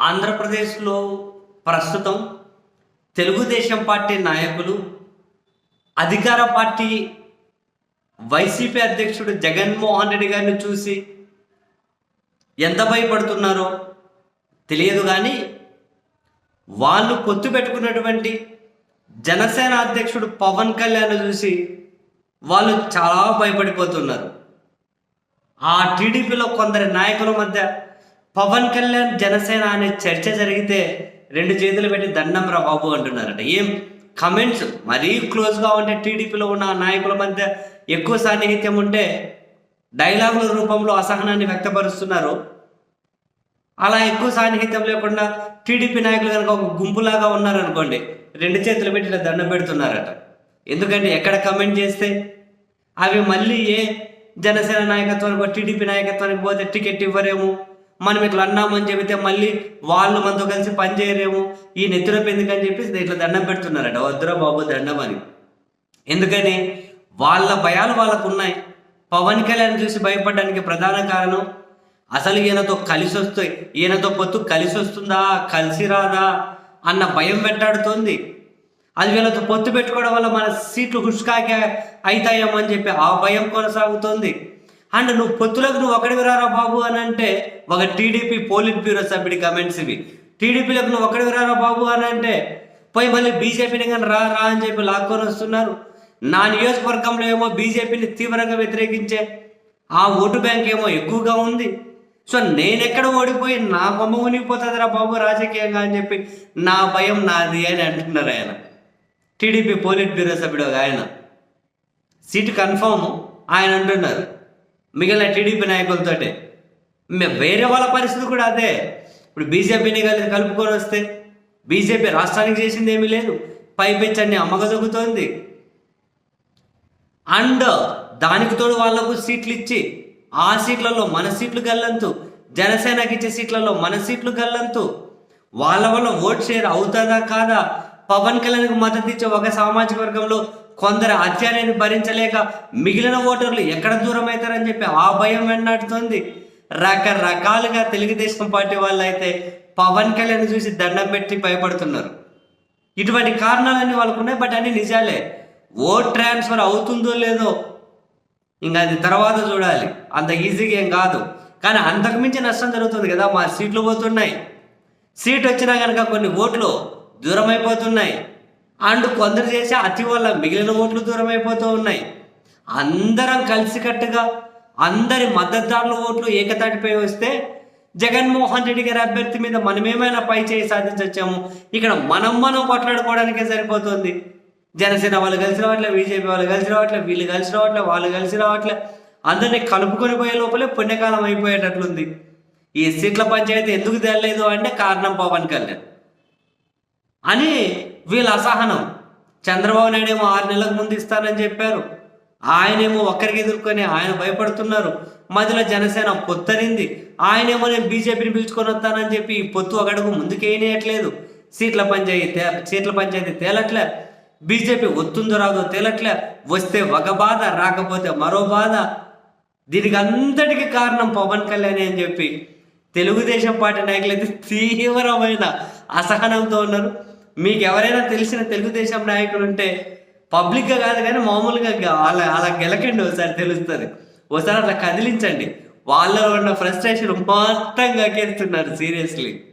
ఆంధ్రప్రదేశ్లో ప్రస్తుతం తెలుగుదేశం పార్టీ నాయకులు అధికార పార్టీ వైసీపీ అధ్యక్షుడు జగన్మోహన్ రెడ్డి గారిని చూసి ఎంత భయపడుతున్నారో తెలియదు కానీ వాళ్ళు పొత్తు పెట్టుకున్నటువంటి జనసేన అధ్యక్షుడు పవన్ కళ్యాణ్ చూసి వాళ్ళు చాలా భయపడిపోతున్నారు. ఆ టీడీపీలో కొందరి నాయకుల మధ్య పవన్ కళ్యాణ్ జనసేన అనే చర్చ జరిగితే రెండు చేతులు పెట్టి దండం రా బాబు అంటున్నారట. ఏం? కమెంట్స్ మరీ క్లోజ్గా ఉంటే టీడీపీలో ఉన్న నాయకుల మధ్య ఎక్కువ సాన్నిహిత్యం ఉంటే డైలాగుల రూపంలో అసహనాన్ని వ్యక్తపరుస్తున్నారు. అలా ఎక్కువ సాన్నిహిత్యం లేకుండా టీడీపీ నాయకులు కనుక ఒక గుంపులాగా ఉన్నారనుకోండి రెండు చేతులు పెట్టి ఇలా దండం పెడుతున్నారట. ఎందుకంటే ఎక్కడ కమెంట్ చేస్తే అవి మళ్ళీ ఏ జనసేన నాయకత్వానికి టీడీపీ నాయకత్వానికి పోతే టికెట్ ఇవ్వరేమో? మనం ఇట్లా అన్నామని చెబితే మళ్ళీ వాళ్ళు మనతో కలిసి పనిచేయరేమో ఈ నెత్తిన ఎందుకని చెప్పి ఇట్లా దండం పెడుతున్నారట. వద్దురా బాబు దండం అని. ఎందుకని? వాళ్ళ భయాలు వాళ్ళకు ఉన్నాయి. పవన్ కళ్యాణ్ చూసి భయపడడానికి ప్రధాన కారణం అసలు ఈయనతో కలిసి వస్తాయి ఈయనతో పొత్తు కలిసి వస్తుందా కలిసి రాదా అన్న భయం వెంటాడుతోంది. అది వీళ్ళతో పొత్తు పెట్టుకోవడం వల్ల మన సీట్లు హుష్కాకే అవుతాయేమో అని చెప్పి ఆ భయం కొనసాగుతోంది. అండ్ నువ్వు పొత్తులకు నువ్వు ఒకడివి రారా బాబు అని అంటే ఒక టీడీపీ పోలిట్ బ్యూరో సభ్యుడి కమెంట్స్ ఇవి. టీడీపీలకు నువ్వు ఒకడివి రారా బాబు అని అంటే పోయి మళ్ళీ బీజేపీని కానీ రా రా అని చెప్పి లాక్కొని వస్తున్నారు. నా నియోజకవర్గంలో ఏమో బీజేపీని తీవ్రంగా వ్యతిరేకించే ఆ ఓటు బ్యాంక్ ఏమో ఎక్కువగా ఉంది. సో నేనెక్కడ ఓడిపోయి నా బొమ్మ మునిగిపోతుందిరా బాబు రాజకీయంగా అని చెప్పి నా భయం నాది అని అంటున్నారు ఆయన. టీడీపీ పోలిట్ బ్యూరో సభ్యుడు ఆయన. సీటు కన్ఫర్మ్ ఆయన అంటున్నారు. మిగిలిన టీడీపీ నాయకులతోటే. మేము వేరే వాళ్ళ పరిస్థితి కూడా అదే. ఇప్పుడు బీజేపీని కలిసి కలుపుకొని వస్తే బీజేపీ రాష్ట్రానికి చేసింది ఏమీ లేదు. పైపెచ్చి అన్ని అమ్మగదొగుతోంది అండ్ దానికి తోడు వాళ్ళకు సీట్లు ఇచ్చి ఆ సీట్లలో మన సీట్లు గల్లంతు జనసేనకి ఇచ్చే సీట్లలో మన సీట్లు గల్లంతు. వాళ్ళ వల్ల ఓట్ షేర్ అవుతుందా కాదా? పవన్ కళ్యాణ్కి మద్దతు ఇచ్చే ఒక సామాజిక వర్గంలో కొందరు అత్యాన్ని భరించలేక మిగిలిన ఓటర్లు ఎక్కడ దూరం అవుతారని చెప్పి ఆ భయం వెన్నాడుతోంది రకరకాలుగా తెలుగుదేశం పార్టీ వాళ్ళు అయితే పవన్ కళ్యాణ్ చూసి దండం పెట్టి భయపడుతున్నారు. ఇటువంటి కారణాలన్నీ వాళ్ళకు ఉన్నాయి బట్ అన్ని నిజాలే. ఓట్ ట్రాన్స్ఫర్ అవుతుందో లేదో ఇంకా అది తర్వాత చూడాలి. అంత ఈజీగా ఏం కాదు. కానీ అంతకుమించి నష్టం జరుగుతుంది కదా మా సీట్లు పోతున్నాయి. సీట్ వచ్చినా కనుక కొన్ని ఓట్లు దూరం అయిపోతున్నాయి అండ్ కొందరు చేసే అతి వల్ల మిగిలిన ఓట్లు దూరం అయిపోతూ ఉన్నాయి. అందరం కలిసికట్టుగా అందరి మద్దతుదారుల ఓట్లు ఏకతాటిపై వస్తే జగన్మోహన్ రెడ్డి గారి అభ్యర్థి మీద మనమేమైనా పై చేయి సాధించవచ్చాము ఇక్కడ మనం మనం కొట్లాడుకోవడానికే సరిపోతుంది. జనసేన వాళ్ళు కలిసి రావట్లే బీజేపీ వాళ్ళు కలిసి రావట్లే వీళ్ళు కలిసి రావట్లే వాళ్ళు కలిసి రావట్లే అందరినీ కలుపుకొని పోయే లోపలే పుణ్యకాలం అయిపోయేటట్లుంది. ఈ సీట్ల పంచాయతీ ఎందుకు తెరలేదు అంటే కారణం పవన్ కళ్యాణ్. అని వీళ్ళ అసహనం. చంద్రబాబు నాయుడు ఏమో ఆరు నెలలకు ముందు ఇస్తానని చెప్పారు. ఆయనేమో ఒక్కరికి ఎదుర్కొని ఆయన భయపడుతున్నారు. మధ్యలో జనసేన పొత్తరింది ఆయనేమో నేను బీజేపీని పిలుచుకొని వస్తానని చెప్పి ఈ పొత్తు ఒకడుగు ముందుకేయనేయట్లేదు సీట్ల పంచాయతీ సీట్ల పంచాయతీ తేలట్లే. బీజేపీ వస్తుందో రాదో తేలట్లే. వస్తే ఒక బాధ రాకపోతే మరో బాధ. దీనికి అంతటికి కారణం పవన్ కళ్యాణ్ అని చెప్పి తెలుగుదేశం పార్టీ నాయకులు అయితే తీవ్రమైన అసహనంతో ఉన్నారు. మీకు ఎవరైనా తెలిసిన తెలుగుదేశం నాయకులు ఉంటే పబ్లిక్గా కాదు కానీ మామూలుగా అలా అలా గెలకండి ఒకసారి తెలుస్తుంది. ఒకసారి అట్లా కదిలించండి. వాళ్ళలో ఉన్న ఫ్రస్ట్రేషన్ మొత్తం గక్కేస్తున్నారు సీరియస్లీ.